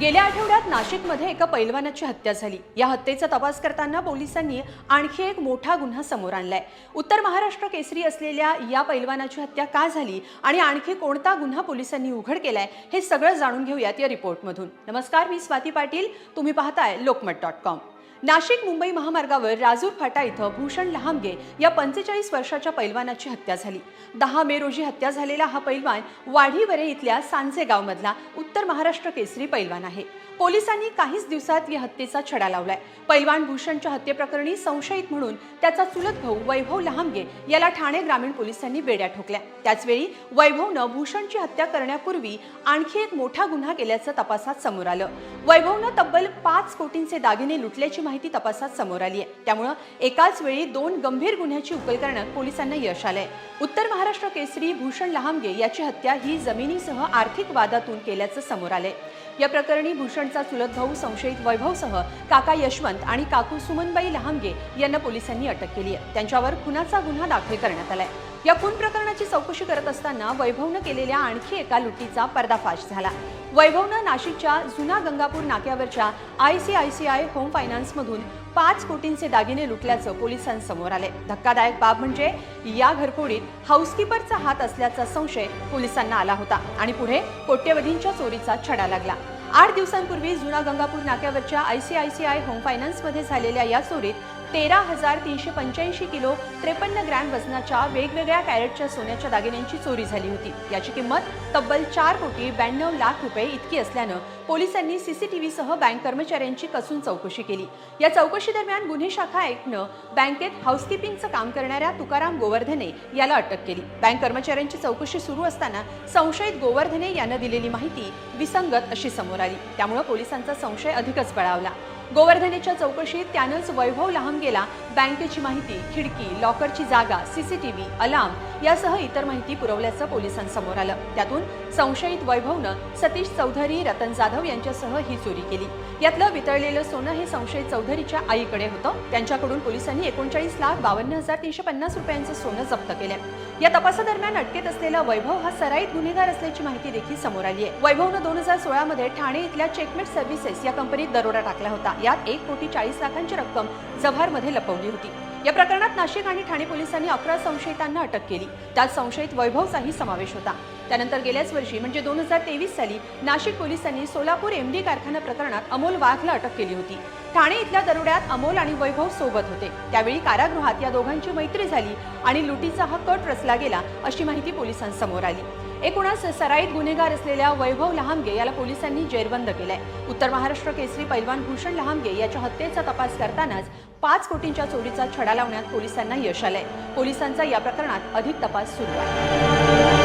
गेल्या आठवड्यात नाशिकमध्ये एका पैलवानाची हत्या झाली. या हत्येचा तपास करताना पोलिसांनी आणखी एक मोठा गुन्हा समोर आणलाय. उत्तर महाराष्ट्र केसरी असलेल्या या पैलवानाची हत्या का झाली आणि आणखी कोणता गुन्हा पोलिसांनी उघड केलाय हे सगळं जाणून घेऊयात या रिपोर्टमधून. नमस्कार मी स्वाती पाटील. तुम्ही पाहताय लोकमत डॉट कॉम. नाशिक मुंबई महामार्गावर राजूर फाटा इथं भूषण लहामगे या पंचेचाळीस वर्षाच्या पैलवानाची हत्या झाली. दहा मे रोजी हत्या झालेला हा पैलवान वाढीवरे इथल्या सांजे गावमधला उत्तर महाराष्ट्र केसरी पैलवान आहे. पोलिसांनी काहीच दिवसात या हत्येचा छडा लावलाय. पैलवान भूषणच्या हत्येप्रकरणी संशयित म्हणून त्याचा चुलत भाऊ वैभव लहामगे याला ठाणे ग्रामीण पोलिसांनी बेड्या ठोकल्या. त्याचवेळी वैभवनं भूषणची हत्या करण्यापूर्वी आणखी एक मोठा गुन्हा केल्याचं तपासात समोर आलं. वैभवनं तब्बल पाच कोटींचे दागिने लुटल्याची माहिती तपासात समोर आली आहे. त्यामुळं एकाच वेळी दोन गंभीर गुन्ह्याची उकल करण्यात पोलिसांना यश आलंय. उत्तर महाराष्ट्र केसरी भूषण लहामगे याची हत्या ही जमिनीसह आर्थिक वादातून केल्याचं समोर आलंय. या प्रकरणी भूषणचा चुलत भाऊ संशयित वैभवसह काका यशवंत आणि काकू सुमनबाई लहामगे यांना पोलिसांनी अटक केली आहे. त्यांच्यावर खुनाचा गुन्हा दाखल करण्यात आलाय. या खून प्रकरणाची चौकशी करत असताना वैभवनं केलेल्या आणखी एका लुटीचा पर्दाफाश झाला. वैभवनं नाशिकच्या जुना Gangapur नाक्यावरच्या I C I C I home फायनान्समधून पाच कोटींचे दागिने लुटल्याचं पोलिसांसमोर आले धक्कादायक बाब म्हणजे या घरफोडीत हाऊसकीपरचा हात असल्याचा संशय पोलिसांना आला होता आणि पुढे कोट्यवधींच्या चोरीचा छडा लागला. आठ दिवसांपूर्वी जुना Gangapur नाक्यावरच्या I C I C I home फायनान्समध्ये झालेल्या या चोरीत तेरा हजार तीनशे पंच्याऐंशी किलो त्रेपन्न ग्रॅम वजनाच्या वेगवेगळ्या कॅरेटच्या सोन्याच्या दागिन्यांची चोरी झाली होती. याची किंमत तब्बल चार कोटी ब्याण्णव लाख रुपये इतकी असल्यानं पोलिसांनी सीसीटीव्हीसह बँक कर्मचाऱ्यांची कसून चौकशी केली. या चौकशी दरम्यान गुन्हे शाखा आयुक्तनं बँकेत हाऊसकीपिंगचं काम करणाऱ्या तुकाराम गोवर्धने याला अटक केली. बँक कर्मचाऱ्यांची चौकशी सुरू असताना संशयित गोवर्धने यानं दिलेली माहिती विसंगत अशी समोर आली. त्यामुळे पोलिसांचा संशय अधिकच बळावला. गोवर्धनेच्या चौकशीत त्यानंच वैभव लहामगेला बँकेची माहिती खिडकी लॉकरची जागा सीसीटीव्ही अलार्म यासह इतर माहिती पुरवल्याचं पोलिसांसमोर आलं. त्यातून संशयित वैभवनं सतीश चौधरी रतन जाधव यांच्यासह ही चोरी केली. यातलं वितळलेलं सोनं हे संशयित चौधरीच्या आईकडे होतं. त्यांच्याकडून पोलिसांनी एकोणचाळीस लाख बावन्न हजार तीनशे पन्नास रुपयांचं सोनं जप्त केलं. या तपासादरम्यान अटकेत असलेला वैभव हा सराईत गुन्हेगार असल्याची माहिती देखील समोर आली आहे. वैभवनं दोन हजार सोळामध्ये ठाणे इथल्या चेकमेट सर्व्हिसेस या कंपनीत दरोडा टाकला होता. यात एक कोटी चाळीस लाखांची रक्कम जव्हारमध्ये लपवली होती. या प्रकरणात नाशिक आणि ठाणे पोलिसांनी अकरा संशयितांना अटक केली. त्यात संशयित वैभवचाही समावेश होता. त्यानंतर गेल्याच वर्षी म्हणजे दोन हजार तेवीस साली नाशिक पोलिसांनी सोलापूर एमडी कारखाना प्रकरणात अमोल वाघला अटक केली होती. ठाणे इथल्या दरोड्यात अमोल आणि वैभव सोबत होते. त्यावेळी कारागृहात या दोघांची मैत्री झाली आणि लुटीचा हा कट रचला गेला अशी माहिती पोलिसांसमोर आली. एकूणच सराईत गुन्हेगार असलेल्या वैभव लहामगे याला पोलिसांनी जेरबंद केलंय. उत्तर महाराष्ट्र केसरी पैलवान भूषण लहामगे याच्या हत्येचा तपास करतानाच पाच कोटींच्या चोरीचा छडा लावण्यात पोलिसांना यश आलंय. पोलिसांचा या प्रकरणात अधिक तपास सुरू आहे.